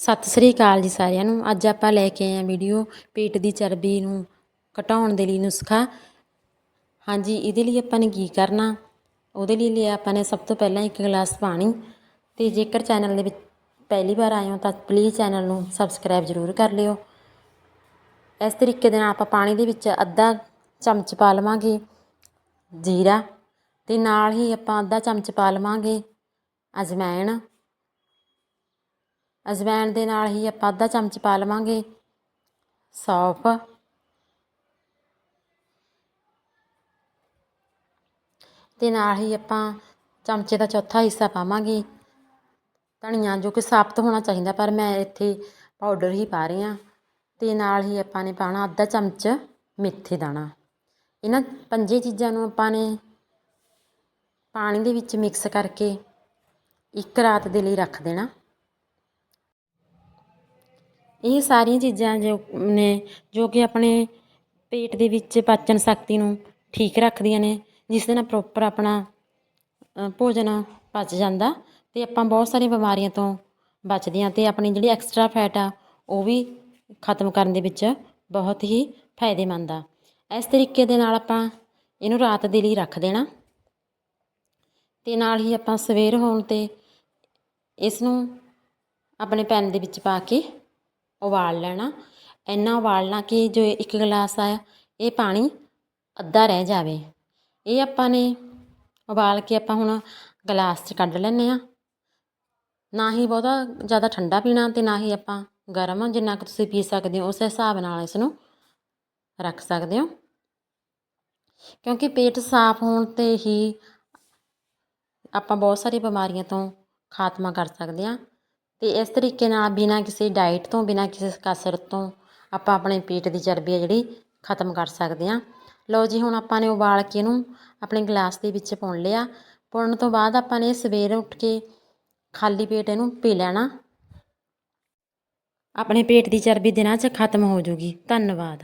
ਸਤਿ ਸ੍ਰੀ ਅਕਾਲ ਜੀ ਸਾਰਿਆਂ ਨੂੰ। ਅੱਜ ਆਪਾਂ ਲੈ ਕੇ ਆਏ ਹਾਂ ਵੀਡੀਓ ਪੇਟ ਦੀ ਚਰਬੀ ਨੂੰ ਘਟਾਉਣ ਦੇ ਲਈ ਨੁਸਖਾ। ਹਾਂਜੀ, ਇਹਦੇ ਲਈ ਆਪਾਂ ਨੇ ਕੀ ਕਰਨਾ? ਉਹਦੇ ਲਈ ਲਿਆ ਆਪਾਂ ਨੇ ਸਭ ਤੋਂ ਪਹਿਲਾਂ ਇੱਕ ਗਲਾਸ ਪਾਣੀ। ਤੇ ਜੇਕਰ ਚੈਨਲ ਦੇ ਵਿੱਚ ਪਹਿਲੀ ਵਾਰ ਆਏ ਹੋ ਤਾਂ ਪਲੀਜ਼ ਚੈਨਲ ਨੂੰ ਸਬਸਕ੍ਰਾਈਬ ਜ਼ਰੂਰ ਕਰ ਲਿਓ। ਇਸ ਤਰੀਕੇ ਦੇ ਨਾਲ ਆਪਾਂ ਪਾਣੀ ਦੇ ਵਿੱਚ ਅੱਧਾ ਚਮਚ ਪਾ ਲਵਾਂਗੇ ਜੀਰਾ। ਤੇ ਨਾਲ ਹੀ ਆਪਾਂ ਅੱਧਾ ਚਮਚ ਪਾ ਲਵਾਂਗੇ ਅਜਵਾਇਣ ਅਜਵਾਇਣ ਦੇ ਨਾਲ ਹੀ ਆਪਾਂ ਅੱਧਾ ਚਮਚ ਪਾ ਲਵਾਂਗੇ ਸੌਫ। ਤੇ ਨਾਲ ਹੀ ਆਪਾਂ ਚਮਚੇ ਦਾ ਚੌਥਾ ਹਿੱਸਾ ਪਾਵਾਂਗੇ। ਧਨੀਆ ਜੋ ਕਿ ਸਾਬਤ ਹੋਣਾ ਚਾਹੀਦਾ, ਪਰ ਮੈਂ ਇੱਥੇ ਪਾਊਡਰ ਹੀ ਪਾ ਰਹੀ ਹਾਂ। ਤੇ ਨਾਲ ਹੀ ਆਪਾਂ ਨੇ ਪਾਣਾ ਅੱਧਾ ਚਮਚ ਮੇਥੇ ਦਾਣਾ। ਇਹਨਾਂ ਪੰਜੇ ਚੀਜ਼ਾਂ ਨੂੰ ਆਪਾਂ ਨੇ ਪਾਣੀ ਦੇ ਵਿੱਚ ਮਿਕਸ ਕਰਕੇ ਇੱਕ ਰਾਤ ਦੇ ਲਈ ਰੱਖ ਦੇਣਾ। ਇਹ ਸਾਰੀਆਂ ਚੀਜ਼ਾਂ ਜੋ ਨੇ, ਜੋ ਕਿ ਆਪਣੇ ਪੇਟ ਦੇ ਵਿੱਚ ਪਾਚਨ ਸ਼ਕਤੀ ਨੂੰ ਠੀਕ ਰੱਖਦੀਆਂ ਨੇ, ਜਿਸ ਦੇ ਨਾਲ ਪ੍ਰੋਪਰ ਆਪਣਾ ਭੋਜਨ ਪਚ ਜਾਂਦਾ ਅਤੇ ਆਪਾਂ ਬਹੁਤ ਸਾਰੀਆਂ ਬਿਮਾਰੀਆਂ ਤੋਂ ਬਚਦੇ ਹਾਂ ਅਤੇ ਆਪਣੀ ਜਿਹੜੀ ਐਕਸਟਰਾ ਫੈਟ ਆ, ਉਹ ਵੀ ਖਤਮ ਕਰਨ ਦੇ ਵਿੱਚ ਬਹੁਤ ਹੀ ਫਾਇਦੇਮੰਦ ਆ। ਇਸ ਤਰੀਕੇ ਦੇ ਨਾਲ ਆਪਾਂ ਇਹਨੂੰ ਰਾਤ ਦੇ ਲਈ ਰੱਖ ਦੇਣਾ ਤੇ ਨਾਲ ਹੀ ਆਪਾਂ ਸਵੇਰ ਹੋਣ ਤੇ ਇਸ ਨੂੰ ਆਪਣੇ ਪੈਨ ਦੇ ਵਿੱਚ ਪਾ ਕੇ ਉਬਾਲ ਲੈਣਾ। ਇੰਨਾ ਉਬਾਲਣਾ ਕਿ ਜੋ ਇੱਕ ਗਲਾਸ ਆ, ਇਹ ਪਾਣੀ ਅੱਧਾ ਰਹਿ ਜਾਵੇ। ਇਹ ਆਪਾਂ ਨੇ ਉਬਾਲ ਕੇ ਆਪਾਂ ਹੁਣ ਗਲਾਸ 'ਚ ਕੱਢ ਲੈਂਦੇ ਆ ਨਾ ਹੀ ਬਹੁਤਾ ਜ਼ਿਆਦਾ ਠੰਡਾ ਪੀਣਾ ਤੇ ਨਾ ਹੀ ਆਪਾਂ ਗਰਮ, ਜਿੰਨਾ ਕੁ ਤੁਸੀਂ ਪੀ ਸਕਦੇ ਹੋ, ਉਸ ਹਿਸਾਬ ਨਾਲ ਇਸ ਨੂੰ ਰੱਖ ਸਕਦੇ ਹੋ। ਕਿਉਂਕਿ ਪੇਟ ਸਾਫ਼ ਹੋਣ ਤੇ ਹੀ ਆਪਾਂ ਬਹੁਤ ਸਾਰੀ ਬਿਮਾਰੀਆਂ ਤੋਂ ਖਾਤਮਾ ਕਰ ਸਕਦੇ ਹਾਂ। ਅਤੇ ਇਸ ਤਰੀਕੇ ਨਾਲ ਬਿਨਾਂ ਕਿਸੇ ਡਾਈਟ ਤੋਂ, ਬਿਨਾਂ ਕਿਸੇ ਕਸਰਤ ਤੋਂ ਆਪਾਂ ਆਪਣੇ ਪੇਟ ਦੀ ਚਰਬੀ ਆ ਜਿਹੜੀ ਖਤਮ ਕਰ ਸਕਦੇ ਹਾਂ। ਲਓ ਜੀ, ਹੁਣ ਆਪਾਂ ਨੇ ਉਬਾਲ ਕੇ ਇਹਨੂੰ ਆਪਣੇ ਗਲਾਸ ਦੇ ਵਿੱਚ ਪਾਉਣ ਲਿਆ। ਪਾਉਣ ਤੋਂ ਬਾਅਦ ਆਪਾਂ ਨੇ ਸਵੇਰ ਉੱਠ ਕੇ ਖਾਲੀ ਪੇਟ ਇਹਨੂੰ ਪੀ ਲੈਣਾ। ਆਪਣੇ ਪੇਟ ਦੀ ਚਰਬੀ ਦਿਨਾਂ 'ਚ ਖਤਮ ਹੋ ਜੂਗੀ ਧੰਨਵਾਦ।